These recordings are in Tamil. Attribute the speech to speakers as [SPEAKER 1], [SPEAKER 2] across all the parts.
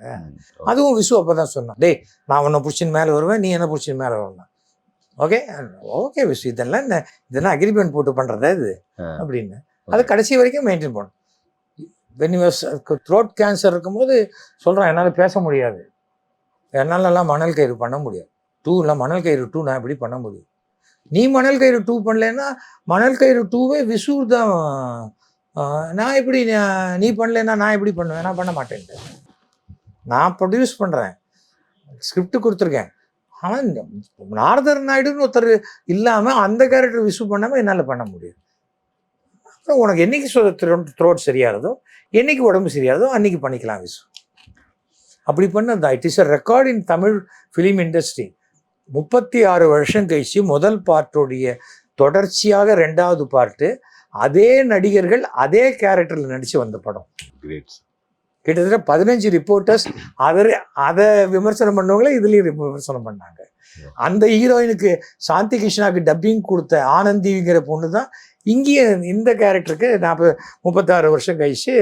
[SPEAKER 1] சொன்னாங்க அதுவும் விசு அப்போ தான் சொன்னான். டேய் நான் உன்னை பிடிச்சின்னு மேலே வருவேன் நீ என்ன பிடிச்சின்னு மேலே வரணும். ஓகே? ஓகே விசு இதெல்லாம் என்ன இதெல்லாம் அக்ரிமெண்ட் போட்டு பண்ணுறதா இது. அப்படின்னு. அது கடைசி வரைக்கும் மெயின்டைன் பண்ணும் வெனிவஸ் த்ரோட் கேன்சர் இருக்கும்போது சொல்கிறான் என்னால் பேச முடியாது. என்னாலலாம் மணல் கயிறு பண்ண முடியாது. டூ இல்லை மணல் கயிறு டூ நான் எப்படி பண்ண முடியும். நீ மணல் கயிறு டூ பண்ணலைன்னா மணல் கயிறு டூவே விசு தான் நான் எப்படி நான் நீ பண்ணலைன்னா நான் எப்படி பண்ணுவேன் நான் பண்ண மாட்டேன்ட்டு. நான் ப்ரொடியூஸ் பண்ணுறேன் ஸ்கிரிப்ட் கொடுத்துருக்கேன். ஆனால் நாரதர் நாயுடுன்னு ஒருத்தர் இல்லாமல் அந்த கேரக்டர் விசு பண்ணாமல் என்னால் பண்ண முடியும். அப்புறம் உனக்கு என்னைக்கு த்ரோட் சரியாகிறதோ என்னைக்கு உடம்பு சரியாகிறதோ அன்னைக்கு பண்ணிக்கலாம் விசு. அப்படி பண்ணதா it is a record in Tamil film industry முப்பத்தி ஆறு வருஷம் கழிச்சு முதல் பார்ட்டோடைய தொடர்ச்சியாக ரெண்டாவது பார்ட்டு அதே நடிகர்கள் அதே கேரக்டரில் நடித்து வந்த படம்.
[SPEAKER 2] கிரேட்
[SPEAKER 1] கிட்டத்தட்ட பதினஞ்சு ரிப்போர்ட்டர்ஸ் அதை அதை விமர்சனம் பண்ணவங்களே இதுலேயும் விமர்சனம் பண்ணாங்க. அந்த ஹீரோயினுக்கு சாந்தி கிருஷ்ணாவுக்கு டப்பிங் கொடுத்த ஆனந்திங்கிற பொண்ணு தான் இங்கேயும் இந்த கேரக்டருக்கு நாற்பது முப்பத்தாறு வருஷம் கழிச்சு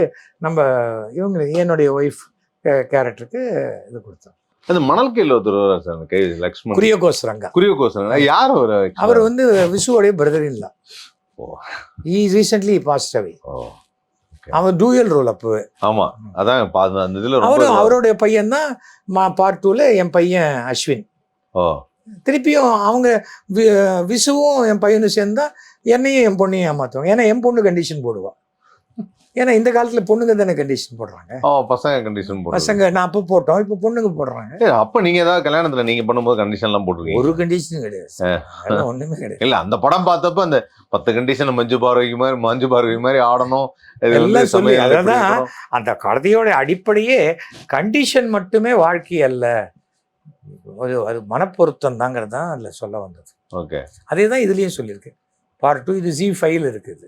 [SPEAKER 1] நம்ம இவங்க என்னுடைய ஒய்ஃப் கேரக்டருக்கு இது கொடுத்தோம்.
[SPEAKER 2] அந்த மணல் கையில் ஒருத்தர் சார் கை லக்ஷ்மண்.
[SPEAKER 1] குரியகோஸ் ரங்கா.
[SPEAKER 2] குரியகோசன் யார் அவர்?
[SPEAKER 1] அவர் வந்து விசுவோடைய பிரதர் இல்லா. ஈ ரீசென்ட்லி பாஸ்ட் அவே
[SPEAKER 2] ஓ.
[SPEAKER 1] அவன் டூயல் ரோல் அப்போ
[SPEAKER 2] ஆமா அதான் அந்த இதுல
[SPEAKER 1] அவரும் அவருடைய பையன் தான் மா பார்ட் டூவில் என் பையன் அஸ்வின்.
[SPEAKER 2] ஓ.
[SPEAKER 1] திருப்பியும் அவங்க விசுவும் என் பையனும் சேர்ந்தா என்னையும் என் பொண்ணையும் ஏமாத்துவாங்க. ஏன்னா என் பொண்ணு கண்டிஷன் போடுவா. ஏன்னா இந்த காலத்துல பொண்ணுங்க தானே கண்டிஷன் போடுறாங்க?
[SPEAKER 2] ஓ பசங்க கண்டிஷன் போடுறது.
[SPEAKER 1] பசங்க நான் அப்போ போட்டோம் இப்போ பொண்ணுங்க போடுறாங்க.
[SPEAKER 2] அப்ப நீங்க ஏதாவது கல்யாணத்துல நீங்க பண்ணும்போது கண்டிஷன் எல்லாம் போட்டுருக்கீங்க?
[SPEAKER 1] ஒரு கண்டிஷனும் கிடையாது ஒண்ணுமே கிடையாது.
[SPEAKER 2] இல்ல அந்த படம் பார்த்தப்ப அந்த பத்து கண்டிஷன் மஞ்சு பார்வைக்கு மாதிரி மஞ்சு பார்வைக்கு மாதிரி ஆடணும்.
[SPEAKER 1] எல்லாம் சொல்லி, அதான். அந்த கதையோட அடிப்படையே கண்டிஷன் மட்டுமே வாழ்க்கை அல்ல. அது அது மனப்பொருத்தம் தாங்கிறது தான் அதில் சொல்ல வந்தது.
[SPEAKER 2] ஓகே.
[SPEAKER 1] அதே தான் இதுலேயும் சொல்லியிருக்கு. பார்ட் டூ இது ஜி ஃபைவ்ல இருக்குது.